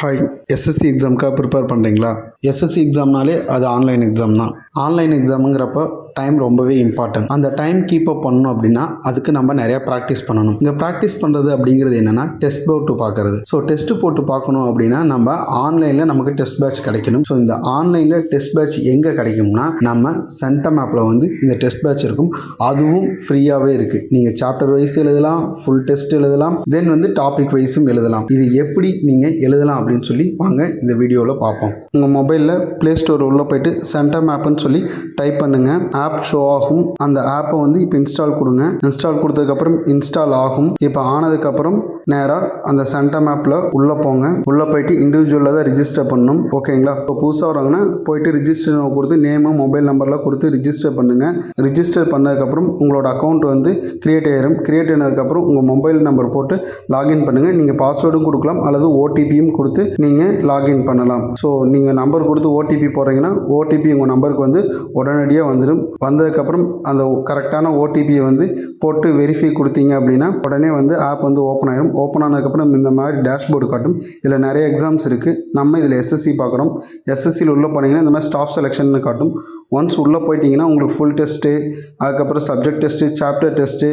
Hi SSC எக்ஸாமுக்காக prepare பண்ணுறீங்களா SSC எக்ஸாம்னாலே அது ஆன்லைன் எக்ஸாம் தான். ஆன்லைன் எக்ஸாமுங்கிறப்ப டைம் ரொம்பவே இம்பார்ட்டன்ட் அந்த டைம் கீப் அப் பண்ணணும் அப்படின்னா அதுக்கு நம்ம நிறையா ப்ராக்டிஸ் பண்ணணும். இங்கே ப்ராக்டிஸ் பண்ணுறது அப்படிங்கிறது என்னென்னா டெஸ்ட் போட்டு பார்க்குறது. ஸோ டெஸ்ட் போட்டு பார்க்கணும் அப்படின்னா நம்ம ஆன்லைனில் நமக்கு டெஸ்ட் பேட்ச் கிடைக்கணும். ஸோ இந்த ஆன்லைனில் டெஸ்ட் பேட்ச் எங்கே கிடைக்கும்னா நம்ம சென்டம் ஆப்பில் வந்து இந்த டெஸ்ட் பேட்ச் இருக்கும். அதுவும் ஃப்ரீயாகவே இருக்குது நீங்கள் சாப்டர் வைஸ் எழுதலாம் ஃபுல் டெஸ்ட் எழுதலாம் தென் வந்து டாபிக் வைஸும் எழுதலாம். இது எப்படி நீங்கள் எழுதலாம் அப்படின்னு சொல்லி வாங்க இந்த வீடியோவில் பார்ப்போம். உங்கள் மொபைலில் ப்ளே ஸ்டோர் உள்ளே போயிட்டு சென்டம் ஆப்னு சொல்லி டைப் பண்ணுங்கள் ஆப் ஷோ ஆகும். அந்த ஆப்பை வந்து இப்போ இன்ஸ்டால் கொடுங்க. இன்ஸ்டால் கொடுத்ததுக்கப்புறம் இன்ஸ்டால் ஆகும். இப்போ ஆனதுக்கப்புறம் நேராக அந்த சென்டம் ஆப்பில் உள்ளே போங்க. உள்ளே போயிட்டு இண்டிவிஜுவலாக தான் ரிஜிஸ்டர் பண்ணணும். ஓகேங்களா இப்போ புதுசாக வரவங்கன்னா போயிட்டு ரிஜிஸ்டர் கொடுத்து நேமு மொபைல் நம்பர்லாம் கொடுத்து ரிஜிஸ்டர் பண்ணுங்கள் ரிஜிஸ்டர் பண்ணதுக்கப்புறம் உங்களோட அக்கௌண்ட் வந்து கிரியேட் ஆயிரும். கிரியேட் ஆனதுக்கப்புறம் உங்கள் மொபைல் நம்பர் போட்டு லாகின் பண்ணுங்கள் நீங்கள் பாஸ்வேர்டும் கொடுக்கலாம். அல்லது ஓடிபியும் கொடுத்து நீங்கள் லாகின் பண்ணலாம். ஸோ நீங்கள் நம்பர் கொடுத்து ஓடிபி போடுறீங்கன்னா ஓடிபி உங்கள் நம்பருக்கு வந்து உடனடியாக வந்துடும் வந்ததுக்கப்புறம் அந்த கரெக்டான ஓடிபியை வந்து போட்டு வெரிஃபை கொடுத்தீங்க அப்படின்னா உடனே வந்து ஆப் வந்து ஓப்பன் ஆயிரும். ஓப்பன் ஆனதுக்கப்புறம் இந்த மாதிரி டேஷ்போர்டு காட்டும். இதில் நிறைய எக்ஸாம்ஸ் இருக்குது நம்ம இதில் எஸ்எஸ்சி பார்க்குறோம். எஸ்எஸ்சியில் உள்ளே போனீங்கன்னா இந்த மாதிரி ஸ்டாஃப் செலெக்ஷன் காட்டும். ஒன்ஸ் உள்ளே போயிட்டிங்கன்னா உங்களுக்கு ஃபுல் டெஸ்ட்டு அதுக்கப்புறம் subject test chapter test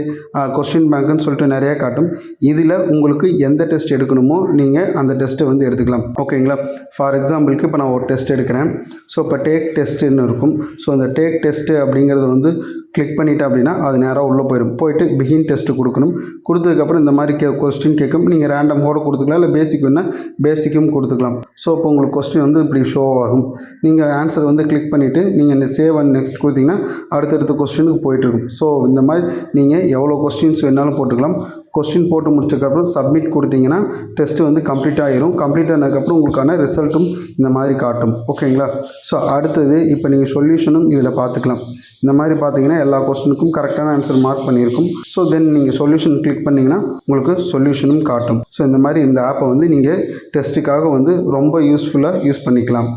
question பேங்க்குன்னு சொல்லிட்டு நிறையா காட்டும். இதில் உங்களுக்கு எந்த டெஸ்ட் எடுக்கணுமோ நீங்கள் அந்த டெஸ்ட்டை வந்து எடுத்துக்கலாம். ஓகேங்களா ஃபார் எக்ஸாம்பிளுக்கு இப்போ நான் ஒரு டெஸ்ட் எடுக்கிறேன். ஸோ இப்போ டேக் டெஸ்ட்டுன்னு இருக்கும். ஸோ அந்த டேக் டெஸ்ட்டு அப்படிங்கிறது வந்து கிளிக் பண்ணிட்டேன் அப்படின்னா அது நேராக உள்ளே போயிடும் போயிட்டு பிகின் டெஸ்ட்டு கொடுக்கணும். கொடுத்ததுக்கப்புறம் இந்த மாதிரி கே கொஸ்டின் கேட்கும். நீங்கள் ரேண்டம் கூட கொடுத்துக்கலாம். இல்லை பேசிக் வேணால் பேசிக்கும் கொடுத்துக்கலாம். ஸோ இப்போ உங்களுக்கு கொஸ்டின் வந்து இப்படி ஷோ ஆகும். நீங்கள் ஆன்சர் வந்து கிளிக் பண்ணிவிட்டு நீங்கள் நீங்கள் சேவ் அண்ட் நெக்ஸ்ட் கொடுத்தீங்கன்னா அடுத்தடுத்த கொஸ்டினுக்கு போயிட்டுருக்கும். ஸோ இந்த மாதிரி நீங்கள் எவ்வளோ கொஸ்டின்ஸ் வேணாலும் போட்டுக்கலாம். கொஸ்டின் போட்டு முடிச்சதுக்கப்புறம் சப்மிட் கொடுத்தீங்கன்னா டெஸ்ட் வந்து கம்ப்ளீட் ஆகிரும் கம்ப்ளீட் ஆனதுக்கப்புறம் உங்களுக்கான ரிசல்ட்டும் இந்த மாதிரி காட்டும். ஓகேங்களா ஸோ அடுத்தது இப்போ நீங்கள் சொல்யூஷனும் இதில் பார்த்துக்கலாம். இந்த மாதிரி பார்த்தீங்கன்னா எல்லா கொஸ்டினுக்கும் கரெக்டான ஆன்சர் மார்க் பண்ணியிருக்கும். ஸோ தென் நீங்கள் சொல்யூஷன் கிளிக் பண்ணிங்கன்னா உங்களுக்கு சொல்யூஷனும் காட்டும். ஸோ இந்த மாதிரி இந்த ஆப்பை வந்து நீங்கள் டெஸ்ட்டுக்காக வந்து ரொம்ப யூஸ்ஃபுல்லாக யூஸ் பண்ணிக்கலாம்.